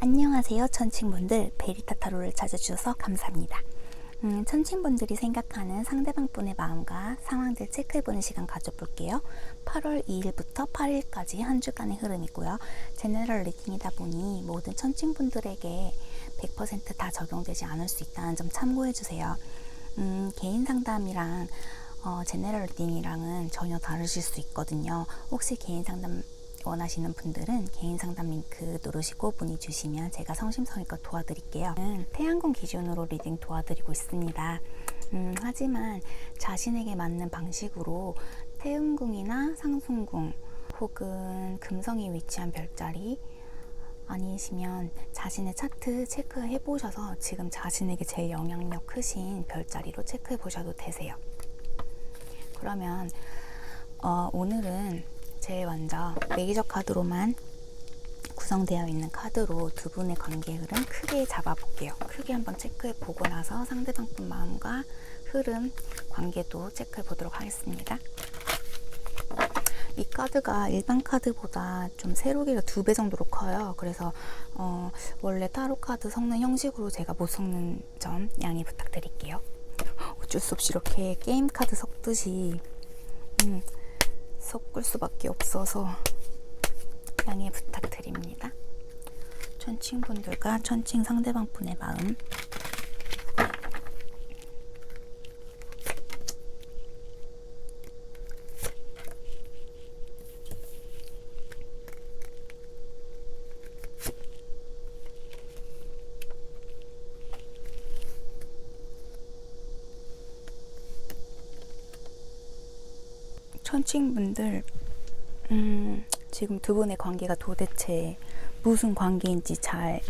안녕하세요 천칭분들 베리타 타로를 찾아주셔서 감사합니다. 음, 천칭분들이 생각하는 상대방분의 마음과 상황들 체크해보는 시간 가져볼게요. 8월 2일부터 8일까지 한 주간의 흐름이고요. 제너럴 리딩이다 보니 모든 천칭분들에게 100%다 적용되지 않을 수 있다는 점 참고해주세요. 음, 개인 상담이랑 어, 제너럴 리딩이랑은 전혀 다르실 수 있거든요. 혹시 개인 상담 원하시는 분들은 개인 상담 링크 누르시고 문의 주시면 제가 성심성의껏 도와드릴게요. 음, 태양궁 기준으로 리딩 도와드리고 있습니다. 음, 하지만 자신에게 맞는 방식으로 태음궁이나 상순궁 혹은 금성이 위치한 별자리 아니시면 자신의 차트 체크해 보셔서 지금 자신에게 제일 영향력 크신 별자리로 체크해 보셔도 되세요. 그러면 어, 오늘은 제일 먼저 메이저 카드로만 구성되어 있는 카드로 두 분의 관계 흐름 크게 잡아볼게요. 크게 한번 체크해 보고 나서 상대방 분 마음과 흐름, 관계도 체크해 보도록 하겠습니다. 이 카드가 일반 카드보다 좀 세로기가 두 배 정도로 커요. 그래서 어, 원래 타로 카드 섞는 형식으로 제가 못 섞는 점 양해 부탁드릴게요. 어쩔 수 없이 이렇게 게임 카드 섞듯이 음, 섞을 수밖에 없어서 양해 부탁드립니다. 천칭분들과 천칭 상대방 분의 마음 천칭분들 음, 지금 두 분의 관계가 도대체 무슨 관계인지 잘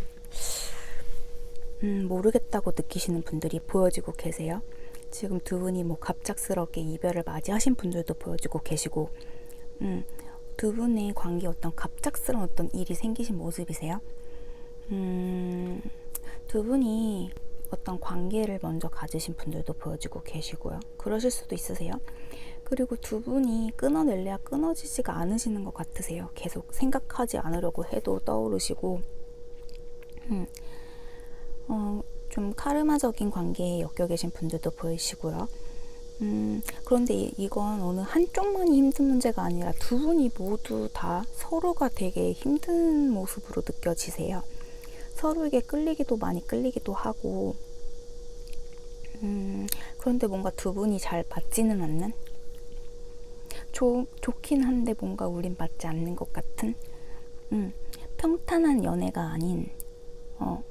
음, 모르겠다고 느끼시는 분들이 보여지고 계세요. 지금 두 분이 뭐 갑작스럽게 이별을 맞이하신 분들도 보여지고 계시고, 음, 두 분의 관계에 어떤 갑작스러운 어떤 일이 생기신 모습이세요. 음, 두 분이 어떤 관계를 먼저 가지신 분들도 보여지고 계시고요. 그러실 수도 있으세요. 그리고 두 분이 끊어낼래야 끊어지지가 않으시는 것 같으세요. 계속 생각하지 않으려고 해도 떠오르시고, 음, 어, 좀 카르마적인 관계에 엮여 계신 분들도 보이시고요. 음, 그런데 이- 이건 어느 한쪽만이 힘든 문제가 아니라 두 분이 모두 다 서로가 되게 힘든 모습으로 느껴지세요. 서로에게 끌리기도 많이 끌리기도 하고, 음, 그런데 뭔가 두 분이 잘 맞지는 않는? 좋, 좋긴 한데 뭔가 우린 맞지 않는 것 같은? 음, 평탄한 연애가 아닌, 어,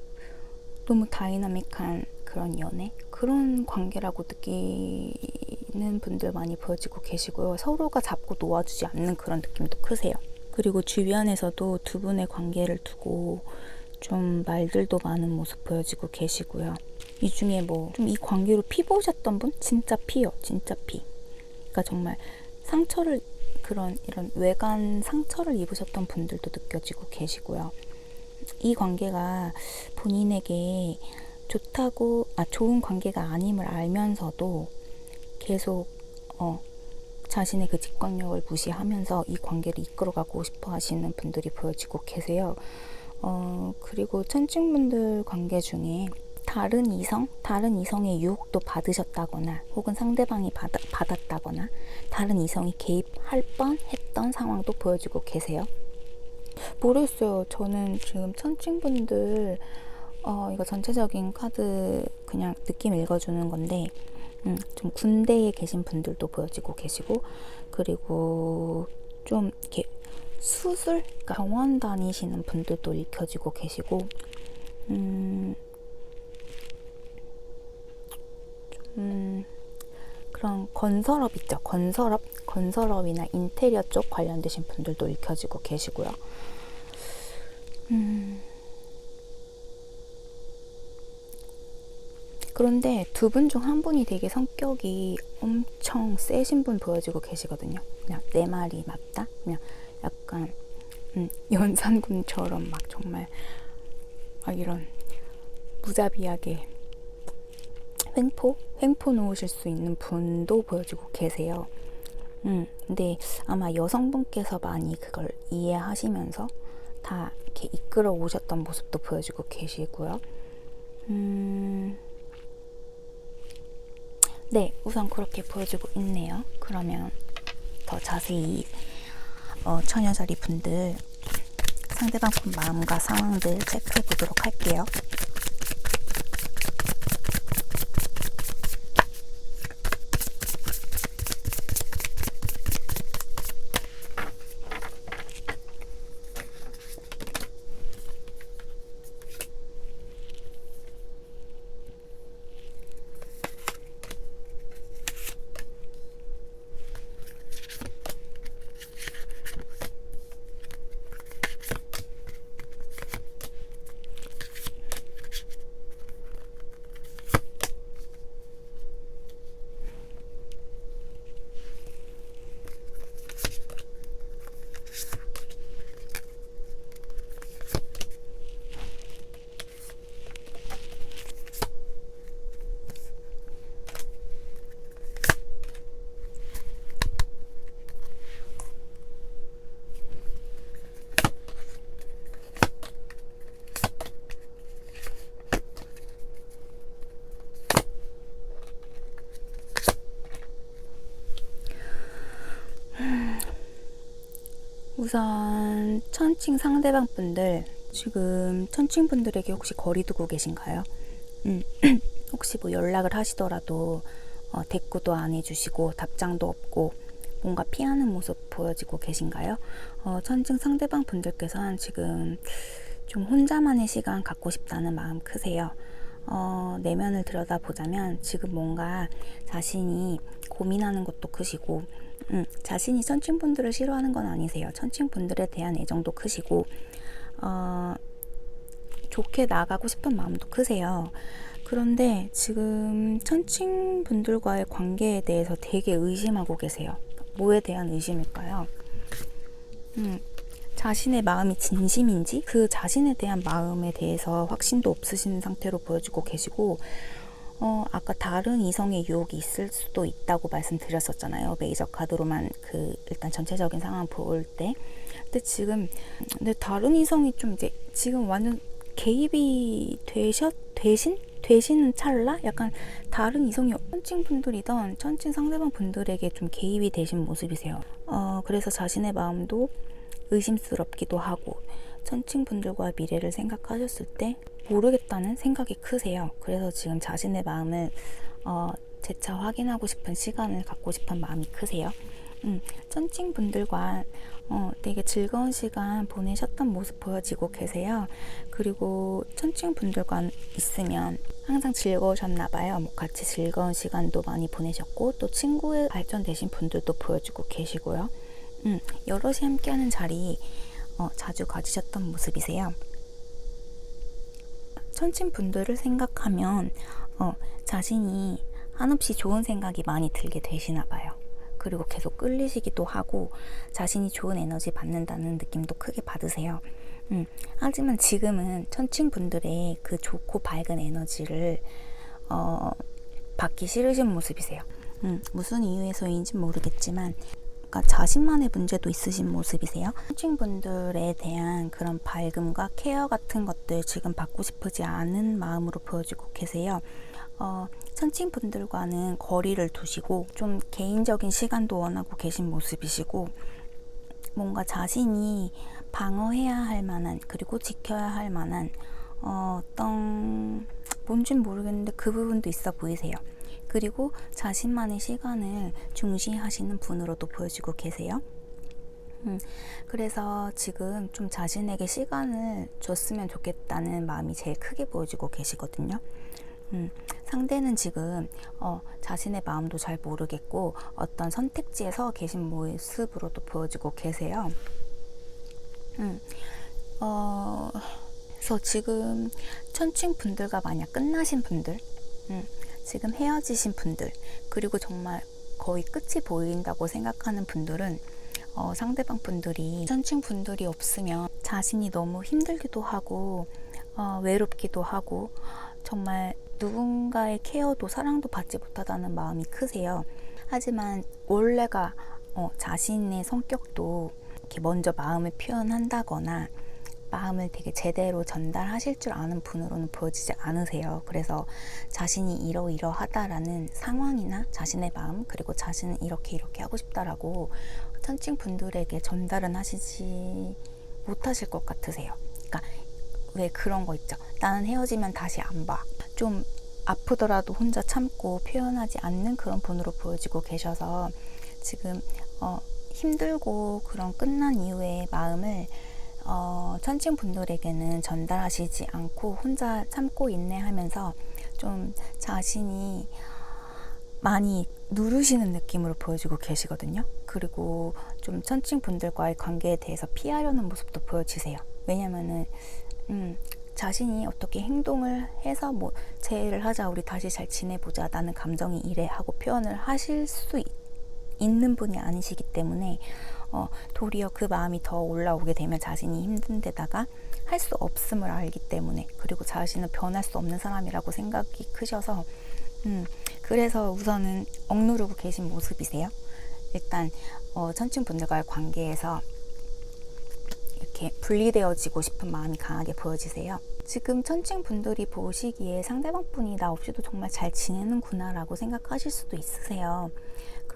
너무 다이나믹한 그런 연애? 그런 관계라고 느끼는 분들 많이 보여지고 계시고요. 서로가 잡고 놓아주지 않는 그런 느낌도 크세요. 그리고 주변에서도 두 분의 관계를 두고 좀 말들도 많은 모습 보여지고 계시고요. 이 중에 뭐 좀 이 관계로 피 보셨던 분? 진짜 피요. 진짜 피. 그러니까 정말 상처를 그런 이런 외관 상처를 입으셨던 분들도 느껴지고 계시고요. 이 관계가 본인에게 좋다고 아 좋은 관계가 아님을 알면서도 계속 어 자신의 그 직관력을 무시하면서 이 관계를 이끌어가고 싶어 하시는 분들이 보여지고 계세요. 어 그리고 천칭분들 관계 중에 다른 이성, 다른 이성의 유혹도 받으셨다거나 혹은 상대방이 받, 받았다거나 다른 이성이 개입할 뻔 했던 상황도 보여지고 계세요. 모르겠어요. 저는 지금 천칭분들 어, 이거 전체적인 카드 그냥 느낌 읽어주는 건데 음, 좀 군대에 계신 분들도 보여지고 계시고 그리고 좀 이렇게 수술 병원 다니시는 분들도 읽혀지고 계시고 음, 좀 그런 건설업 있죠 건설업 건설업이나 인테리어 쪽 관련되신 분들도 읽혀지고 계시고요. 음. 그런데 두 분 중 한 분이 되게 성격이 엄청 세신 분 보여지고 계시거든요. 그냥 내 말이 맞다? 그냥 약간 음, 연산군처럼 막 정말 막 이런 무자비하게 횡포? 횡포 놓으실 수 있는 분도 보여지고 계세요. 음, 근데 아마 여성분께서 많이 그걸 이해하시면서 다 이렇게 이끌어 오셨던 모습도 보여주고 계시고요. 음, 네, 우선 그렇게 보여주고 있네요. 그러면 더 자세히 어, 처녀자리 분들 상대방 분 마음과 상황들 체크해 보도록 할게요. 우선 천칭 상대방 분들 지금 천칭 분들에게 혹시 거리 두고 계신가요? 음, 혹시 뭐 연락을 하시더라도 어, 대꾸도 안 해주시고 답장도 없고 뭔가 피하는 모습 보여지고 계신가요? 어, 천칭 상대방 분들께서는 지금 좀 혼자만의 시간 갖고 싶다는 마음 크세요. 어, 내면을 들여다보자면 지금 뭔가 자신이 고민하는 것도 크시고 음, 자신이 천칭분들을 싫어하는 건 아니세요. 천칭분들에 대한 애정도 크시고 어, 좋게 나가고 싶은 마음도 크세요. 그런데 지금 천칭분들과의 관계에 대해서 되게 의심하고 계세요. 뭐에 대한 의심일까요? 음, 자신의 마음이 진심인지 그 자신에 대한 마음에 대해서 확신도 없으신 상태로 보여지고 계시고 어, 아까 다른 이성의 유혹이 있을 수도 있다고 말씀드렸었잖아요. 메이저 카드로만 그 일단 전체적인 상황 볼 때. 근데 지금 근데 다른 이성이 좀 이제 지금 완전 개입이 되셨 되신 되시는 찰나 약간 다른 이성이 천칭 분들이던 천칭 상대방 분들에게 좀 개입이 되신 모습이세요. 어 그래서 자신의 마음도 의심스럽기도 하고 천칭 분들과 미래를 생각하셨을 때 모르겠다는 생각이 크세요. 그래서 지금 자신의 마음을 어, 재차 확인하고 싶은 시간을 갖고 싶은 마음이 크세요. 음, 천칭 분들과 어, 되게 즐거운 시간 보내셨던 모습 보여지고 계세요. 그리고 천칭 분들과 있으면 항상 즐거우셨나 봐요. 뭐 같이 즐거운 시간도 많이 보내셨고 또 친구의 발전되신 분들도 보여주고 계시고요. 음, 여럿이 함께하는 자리 어, 자주 가지셨던 모습이세요. 천친 분들을 생각하면 어, 자신이 한없이 좋은 생각이 많이 들게 되시나 봐요. 그리고 계속 끌리시기도 하고 자신이 좋은 에너지 받는다는 느낌도 크게 받으세요. 음, 하지만 지금은 천칭 분들의 그 좋고 밝은 에너지를 어, 받기 싫으신 모습이세요. 음, 무슨 이유에서인지 모르겠지만 그러니까 자신만의 문제도 있으신 모습이세요. 현충분들에 대한 그런 밝음과 케어 같은 것들 지금 받고 싶으지 않은 마음으로 보여지고 계세요. 어, 천칭분들과는 거리를 두시고 좀 개인적인 시간도 원하고 계신 모습이시고 뭔가 자신이 방어해야 할 만한 그리고 지켜야 할 만한 어, 어떤 뭔진 모르겠는데 그 부분도 있어 보이세요. 그리고 자신만의 시간을 중시하시는 분으로도 보여지고 계세요. 음, 그래서 지금 좀 자신에게 시간을 줬으면 좋겠다는 마음이 제일 크게 보여지고 계시거든요. 음, 상대는 지금 어, 자신의 마음도 잘 모르겠고 어떤 선택지에 서 계신 모습으로도 보여지고 계세요. 음, 어, 그래서 지금 천칭 분들과 만약 끝나신 분들, 음, 지금 헤어지신 분들 그리고 정말 거의 끝이 보인다고 생각하는 분들은 어, 상대방 분들이 천칭 분들이 없으면 자신이 너무 힘들기도 하고 어, 외롭기도 하고 정말 누군가의 케어도 사랑도 받지 못하다는 마음이 크세요. 하지만 원래가 어, 자신의 성격도 이렇게 먼저 마음을 표현한다거나 마음을 되게 제대로 전달하실 줄 아는 분으로는 보여지지 않으세요. 그래서 자신이 이러이러하다라는 상황이나 자신의 마음 그리고 자신은 이렇게 이렇게 하고 싶다라고 천칭 분들에게 전달은 하시지 못하실 것 같으세요. 그러니까 왜 그런 거 있죠. 나는 헤어지면 다시 안 봐. 좀 아프더라도 혼자 참고 표현하지 않는 그런 분으로 보여지고 계셔서 지금 어, 힘들고 그런 끝난 이후의 마음을 어, 천칭 분들에게는 전달하시지 않고 혼자 참고 인내하면서 좀 자신이 많이 누르시는 느낌으로 보여지고 계시거든요. 그리고 좀 천칭 분들과의 관계에 대해서 피하려는 모습도 보여지세요. 왜냐면은 음, 자신이 어떻게 행동을 해서 뭐 재회를 하자 우리 다시 잘 지내보자 나는 감정이 이래 하고 표현을 하실 수 있, 있는 분이 아니시기 때문에 어, 도리어 그 마음이 더 올라오게 되면 자신이 힘든 데다가 할 수 없음을 알기 때문에 그리고 자신은 변할 수 없는 사람이라고 생각이 크셔서 음, 그래서 우선은 억누르고 계신 모습이세요. 일단 어, 천칭 분들과의 관계에서 이렇게 분리되어지고 싶은 마음이 강하게 보여지세요. 지금 천칭 분들이 보시기에 상대방 분이 나 없이도 정말 잘 지내는구나라고 생각하실 수도 있으세요.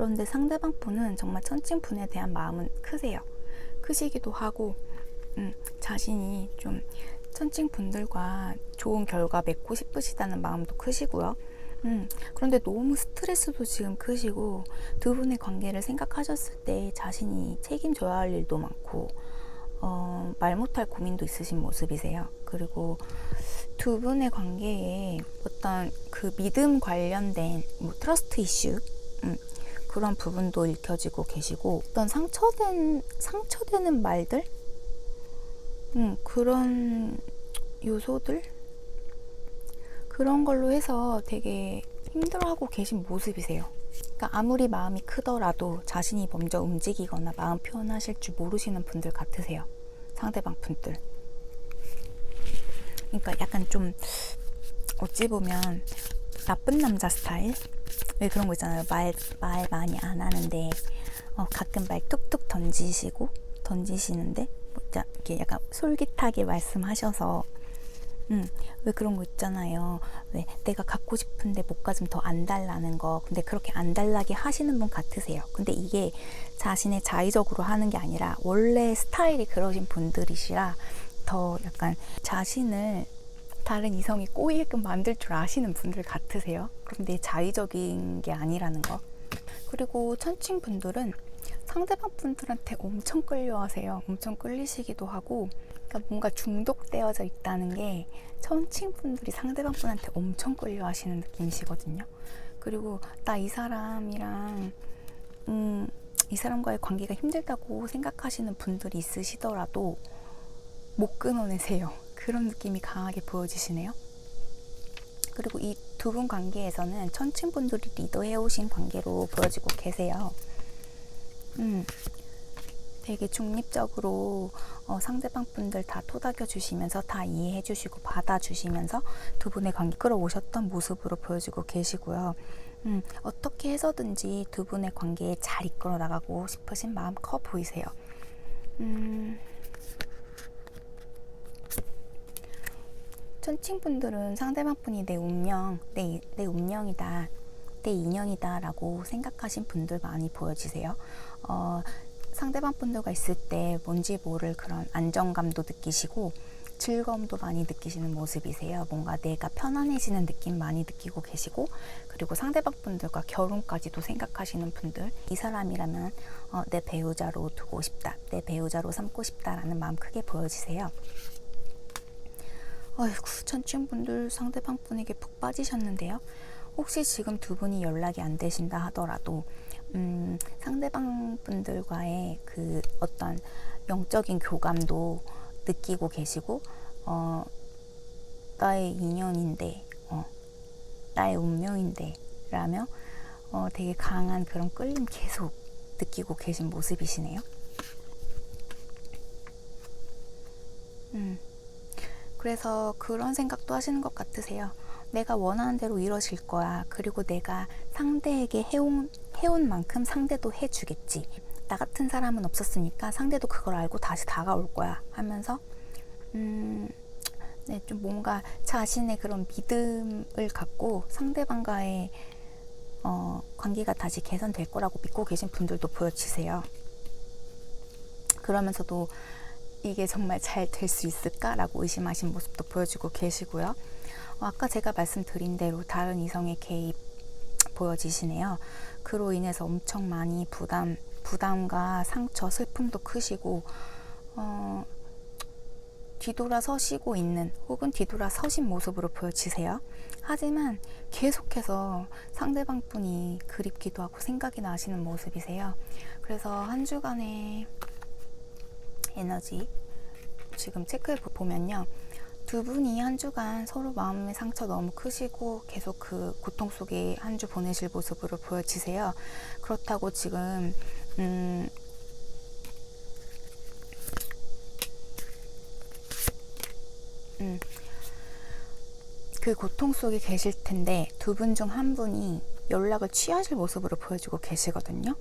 그런데 상대방 분은 정말 천칭 분에 대한 마음은 크세요. 크시기도 하고 음, 자신이 좀 천칭 분들과 좋은 결과 맺고 싶으시다는 마음도 크시고요. 음, 그런데 너무 스트레스도 지금 크시고 두 분의 관계를 생각하셨을 때 자신이 책임져야 할 일도 많고 어, 말 못할 고민도 있으신 모습이세요. 그리고 두 분의 관계에 어떤 그 믿음 관련된 뭐 트러스트 이슈 음, 그런 부분도 읽혀지고 계시고 어떤 상처된 상처되는 말들 음, 그런 요소들 그런 걸로 해서 되게 힘들어하고 계신 모습이세요. 그러니까 아무리 마음이 크더라도 자신이 먼저 움직이거나 마음 표현하실 줄 모르시는 분들 같으세요. 상대방 분들. 그러니까 약간 좀 어찌 보면 나쁜 남자 스타일? 왜 그런 거 있잖아요. 말, 말 많이 안 하는데, 어, 가끔 말 뚝뚝 던지시고, 던지시는데, 뭐, 이렇게 약간 솔깃하게 말씀하셔서, 음, 왜 그런 거 있잖아요. 왜 내가 갖고 싶은데 못 가지면 더안 달라는 거. 근데 그렇게 안 달라게 하시는 분 같으세요. 근데 이게 자신의 자의적으로 하는 게 아니라 원래 스타일이 그러신 분들이시라 더 약간 자신을 다른 이성이 꼬이게끔 만들 줄 아시는 분들 같으세요. 그런데 자의적인 게 아니라는 거. 그리고 천칭 분들은 상대방 분들한테 엄청 끌려하세요. 엄청 끌리시기도 하고, 그러니까 뭔가 중독되어져 있다는 게 천칭 분들이 상대방 분한테 엄청 끌려하시는 느낌이시거든요. 그리고 나 이 사람이랑 음, 이 사람과의 관계가 힘들다고 생각하시는 분들이 있으시더라도 못 끊어내세요. 그런 느낌이 강하게 보여지시네요. 그리고 이 두 분 관계에서는 천칭분들이 리더해 오신 관계로 보여지고 계세요. 음, 되게 중립적으로 어, 상대방 분들 다 토닥여 주시면서 다 이해해 주시고 받아 주시면서 두 분의 관계 끌어오셨던 모습으로 보여지고 계시고요. 음, 어떻게 해서든지 두 분의 관계에 잘 이끌어 나가고 싶으신 마음 커 보이세요. 음, 천칭 분들은 상대방 분이 내 운명, 내, 내 운명이다, 내 인연이다 라고 생각하신 분들 많이 보여지세요. 어, 상대방 분들과 있을 때 뭔지 모를 그런 안정감도 느끼시고 즐거움도 많이 느끼시는 모습이세요. 뭔가 내가 편안해지는 느낌 많이 느끼고 계시고 그리고 상대방 분들과 결혼까지도 생각하시는 분들 이 사람이라면 어, 내 배우자로 두고 싶다, 내 배우자로 삼고 싶다라는 마음 크게 보여지세요. 어이구, 천칭분들 상대방 분에게 푹 빠지셨는데요. 혹시 지금 두 분이 연락이 안 되신다 하더라도, 음, 상대방 분들과의 그 어떤 영적인 교감도 느끼고 계시고, 어, 나의 인연인데, 어, 나의 운명인데, 라며, 어, 되게 강한 그런 끌림 계속 느끼고 계신 모습이시네요. 음. 그래서 그런 생각도 하시는 것 같으세요. 내가 원하는 대로 이루어질 거야. 그리고 내가 상대에게 해온, 해온 만큼 상대도 해주겠지. 나 같은 사람은 없었으니까 상대도 그걸 알고 다시 다가올 거야. 하면서, 음, 네, 좀 뭔가 자신의 그런 믿음을 갖고 상대방과의 어, 관계가 다시 개선될 거라고 믿고 계신 분들도 보여지세요. 그러면서도 이게 정말 잘 될 수 있을까라고 의심하신 모습도 보여주고 계시고요. 어, 아까 제가 말씀드린 대로 다른 이성의 개입 보여지시네요. 그로 인해서 엄청 많이 부담, 부담과 상처, 슬픔도 크시고, 어, 뒤돌아 서시고 있는 혹은 뒤돌아 서신 모습으로 보여지세요. 하지만 계속해서 상대방 분이 그립기도 하고 생각이 나시는 모습이세요. 그래서 한 주간의 에너지 지금 체크해 보면요. 두 분이 한 주간 서로 마음의 상처 너무 크시고 계속 그 고통 속에 한 주 보내실 모습으로 보여지세요. 그렇다고 지금 음, 음, 그 고통 속에 계실 텐데 두 분 중 한 분이 연락을 취하실 모습으로 보여주고 계시거든요.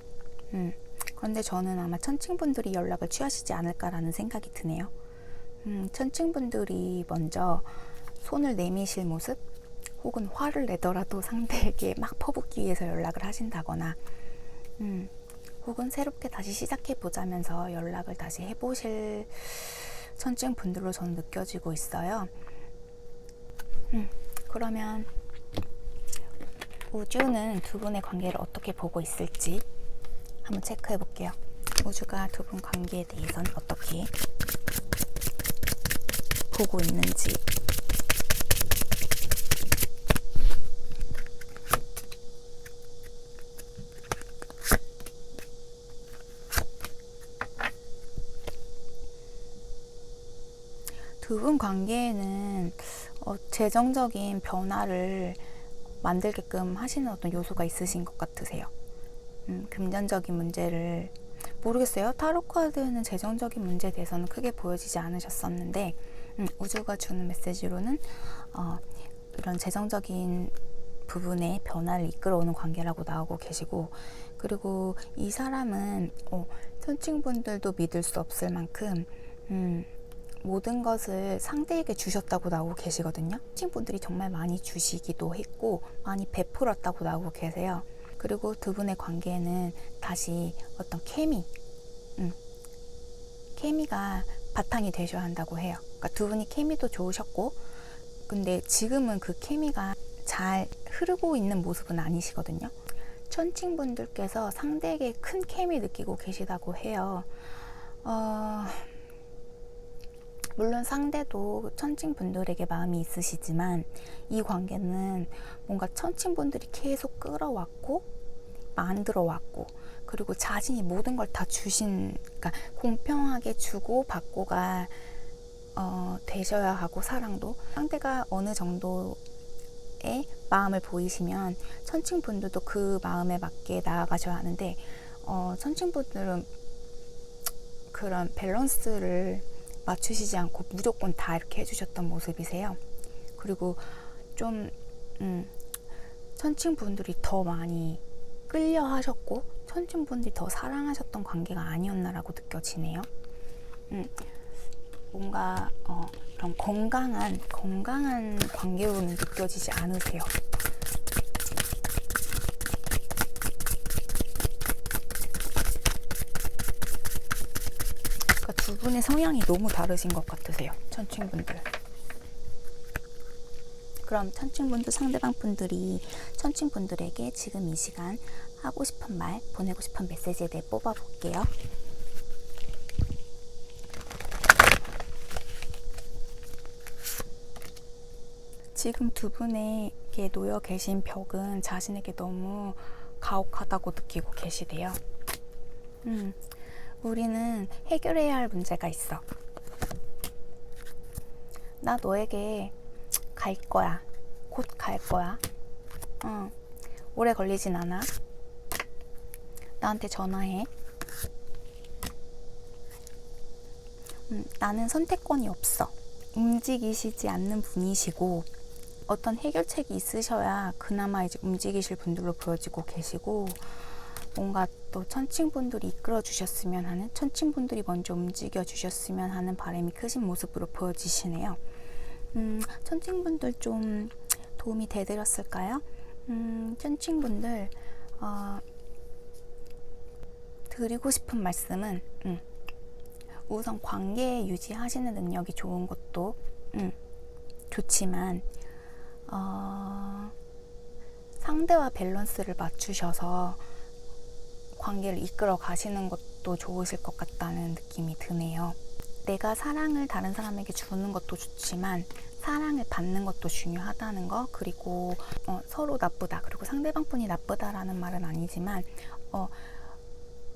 음, 그런데 저는 아마 천칭분들이 연락을 취하시지 않을까라는 생각이 드네요. 음, 천칭분들이 먼저 손을 내미실 모습 혹은 화를 내더라도 상대에게 막 퍼붓기 위해서 연락을 하신다거나 음, 혹은 새롭게 다시 시작해 보자면서 연락을 다시 해보실 천칭 분들로 저는 느껴지고 있어요. 음, 그러면 우주는 두 분의 관계를 어떻게 보고 있을지 한번 체크해 볼게요. 우주가 두 분 관계에 대해서는 어떻게 보고 있는지. 두 분 관계에는 어, 재정적인 변화를 만들게끔 하시는 어떤 요소가 있으신 것 같으세요. 음, 금전적인 문제를 모르겠어요. 타로 카드는 재정적인 문제에 대해서는 크게 보여지지 않으셨었는데 음, 우주가 주는 메시지로는 어, 이런 재정적인 부분의 변화를 이끌어오는 관계라고 나오고 계시고 그리고 이 사람은 어, 선친분들도 믿을 수 없을 만큼 음, 모든 것을 상대에게 주셨다고 나오고 계시거든요. 친분들이 정말 많이 주시기도 했고 많이 베풀었다고 나오고 계세요. 그리고 두 분의 관계는 다시 어떤 케미, 음, 케미가 바탕이 되셔야 한다고 해요. 그러니까 두 분이 케미도 좋으셨고, 근데 지금은 그 케미가 잘 흐르고 있는 모습은 아니시거든요. 천칭 분들께서 상대에게 큰 케미 느끼고 계시다고 해요. 어, 물론 상대도 천칭 분들에게 마음이 있으시지만 이 관계는 뭔가 천칭 분들이 계속 끌어왔고 만들어 왔고 그리고 자신이 모든 걸 다 주신 그러니까 공평하게 주고 받고가 어, 되셔야 하고 사랑도 상대가 어느 정도의 마음을 보이시면 천칭 분들도 그 마음에 맞게 나아가셔야 하는데 어, 천칭 분들은 그런 밸런스를 맞추시지 않고 무조건 다 이렇게 해주셨던 모습이세요. 그리고 좀 음, 천칭 분들이 더 많이 끌려 하셨고 천칭 분들이 더 사랑하셨던 관계가 아니었나라고 느껴지네요. 음, 뭔가 어, 그런 건강한 건강한 관계로는 느껴지지 않으세요. 그러니까 두 분의 성향이 너무 다르신 것 같으세요. 천칭분들. 그럼 천칭분들 상대방 분들이 천칭분들에게 지금 이 시간 하고 싶은 말, 보내고 싶은 메시지에 대해 뽑아볼게요. 지금 두 분에게 놓여 계신 벽은 자신에게 너무 가혹하다고 느끼고 계시대요. 음, 우리는 해결해야 할 문제가 있어. 나 너에게 갈 거야. 곧 갈 거야. 어, 오래 걸리진 않아. 나한테 전화해. 음, 나는 선택권이 없어. 움직이시지 않는 분이시고, 어떤 해결책이 있으셔야 그나마 이제 움직이실 분들로 보여지고 계시고, 뭔가 또 천칭분들이 이끌어 주셨으면 하는 천칭분들이 먼저 움직여 주셨으면 하는 바람이 크신 모습으로 보여지시네요. 음, 천칭분들 좀 도움이 되드렸을까요? 음, 천칭분들 어, 드리고 싶은 말씀은 음, 우선 관계 유지하시는 능력이 좋은 것도 음, 좋지만 어, 상대와 밸런스를 맞추셔서 관계를 이끌어 가시는 것도 좋으실 것 같다는 느낌이 드네요. 내가 사랑을 다른 사람에게 주는 것도 좋지만 사랑을 받는 것도 중요하다는 거 그리고 어, 서로 나쁘다 그리고 상대방뿐이 나쁘다라는 말은 아니지만 어,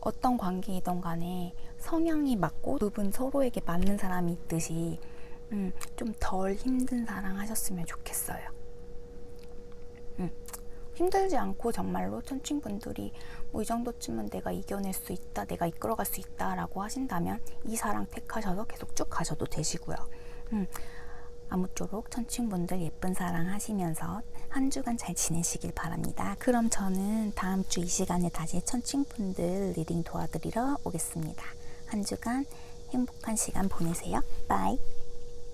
어떤 관계이든 간에 성향이 맞고 두분 서로에게 맞는 사람이 있듯이 음, 좀 덜 힘든 사랑 하셨으면 좋겠어요. 음, 힘들지 않고 정말로 천칭분들이 뭐 이 정도쯤은 내가 이겨낼 수 있다, 내가 이끌어갈 수 있다라고 하신다면 이 사랑 택하셔서 계속 쭉 가셔도 되시고요. 음, 아무쪼록 천칭분들 예쁜 사랑 하시면서 한 주간 잘 지내시길 바랍니다. 그럼 저는 다음 주 이 시간에 다시 천칭분들 리딩 도와드리러 오겠습니다. 한 주간 행복한 시간 보내세요. 바이.